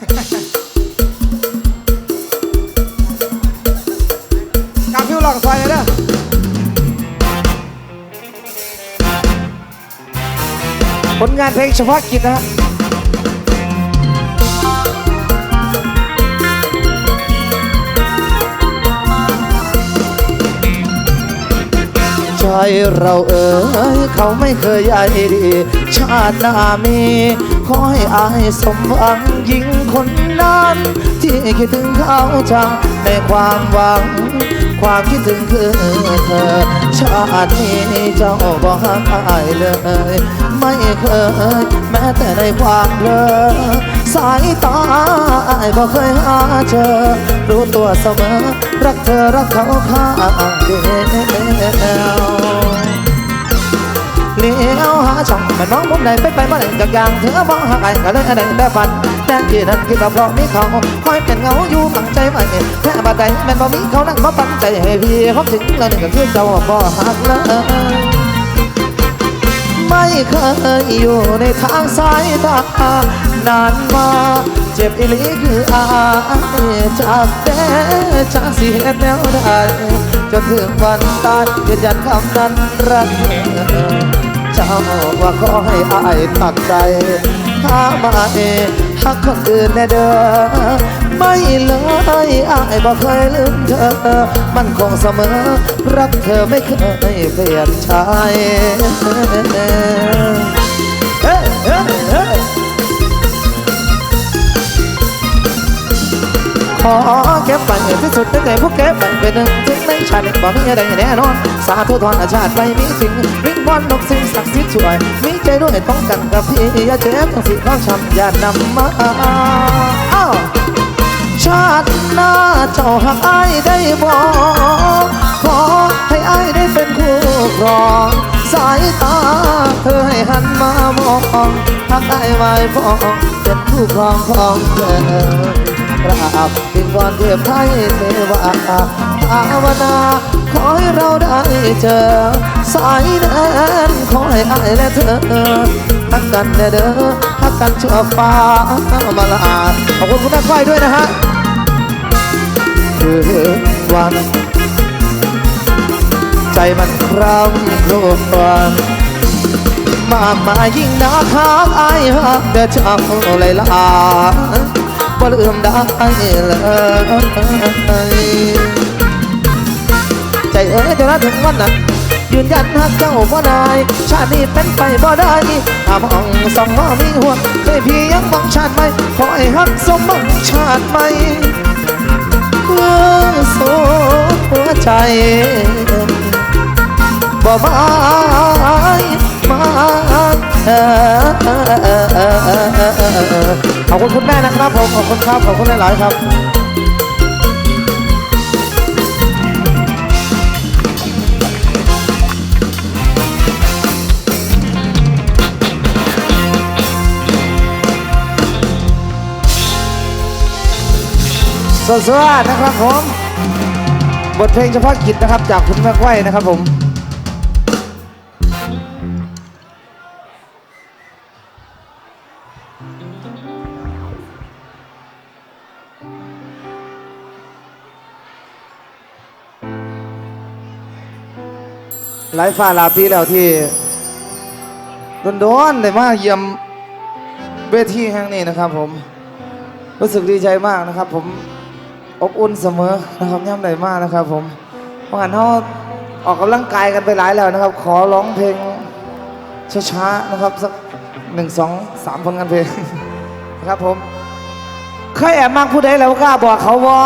กาฟิวหลองซอยเลยเด้อผลงานเพลงเฉพาะกิจนะฮะ ใจเราเอ๋ยเขาไม่เคยใยดี ชาติหน้ามีขอให้อายสมหวังยิ่งคนนั้น ที่คิดถึงเขาจังในความหวัง ความคิดถึงคือเธอ ชาตินี้เจ้าบอกอายเลย ไม่เคยแม้แต่ในความเลอ สายตาอายบ่เคยหาเจอ รู้ตัวเสมอ รักเธอรักเขาข้างเดียวเลี้ยวหาช่องมันมองมุมใดไปไปมาไหนจากอย่างเธอมองหาไอ้ก็เลยอะไรแต่ฝันแต่ที่นั้นคิดว่าเพราะมีเขาคอยเป็นเงาอยู่ตั้งใจไว้แค่บัดใดแม่นบ่มีเขานั่งมาปันใจให้พี่เขาถึงแล้วนี่ก็คือเจ้าบ่หักเลยไม่เคยอยู่ในทางสายตา นานมา เจ็บอีหลีคืออายจากแต่จากสิเหตุแนวใดจนถึงวันตายยืนยันคำนั้นรักเจ้าว่าขอให้อายตักใจหามาเองหักคนอื่นแน่เด้อไม่เลยอายบอกเคยลืมเธอ มันคงเสมอ รักเธอไม่เคยเปลี่ยนใจ ขอเก็บไปที่สุดตั้งแต่พวกเก็บไปเป็นหนึ่งถึงในชาติบ่มีอะไรแน่นอน สาธุทอนอาชาติไปมีจริงวิงวอนนกสิ่งศักดิ์สิทธิ์ช่วย มีใจด้วยต้องกันกับพี่อย่าเจ็บทั้งสิข้องช้ำอย่านำมาอ้าวชาติหน้าเจ้าหักอายได้บอกขอให้อายได้เป็นคู่ครองสายตาเธอให้หันมามองหักอายไว้ฟองเป็นคู่ครองของเธอ กราบวิงวอนเทพไทยเทวาภาวนาขอให้เราได้เจอ สายแดนขอให้อายและเธอหักกันเด้อหักกันชั่วฟ้ามาลาขอบคุณคุณแม่ก้อยด้วยนะฮะคืนวันใจมันคร่ำรวนมากมายยิ่งนักข้างอายหักเดือดเจ้าเลยลา บ่ลืมได้เลยใจเอ้ยจะรัถึงวันนั้นยืนยันหักเจ้าบ่ได้ชาตินี้เป็นไปบ่ได้ถ้ามองสองว่ามีห่วงใจพี่ยังมองชาติไหมขอให้หักสมมองชาติไหมเพื่อสู้หัวใจบ่มา ขอบคุณคุณแม่นะครับผมขอบคุณครับขอบคุณหลายๆครับสวัสดีนะครับผม บทเพลงเฉพาะกิจนะครับ จากคุณแม่ก้อยนะครับผม หลายฝ่าหลายปีแล้วที่โดนๆเลยมาเยี่ยมเวทีแห่งนี้นะครับ ผมรู้สึกดีใจมากนะครับ ผมอบอุ่นเสมอนะครับย่ำใดมากนะครับ ผมเพราะงั้นเขาออกกำลังกายกันไปหลายแล้วนะครับ ขอร้องเพลงช้าๆนะครับสัก หนึ่งสองสามผลงานเพลง ครับผม เคยแอบมากผู้ใดแล้วกล้าบอกเขาวอ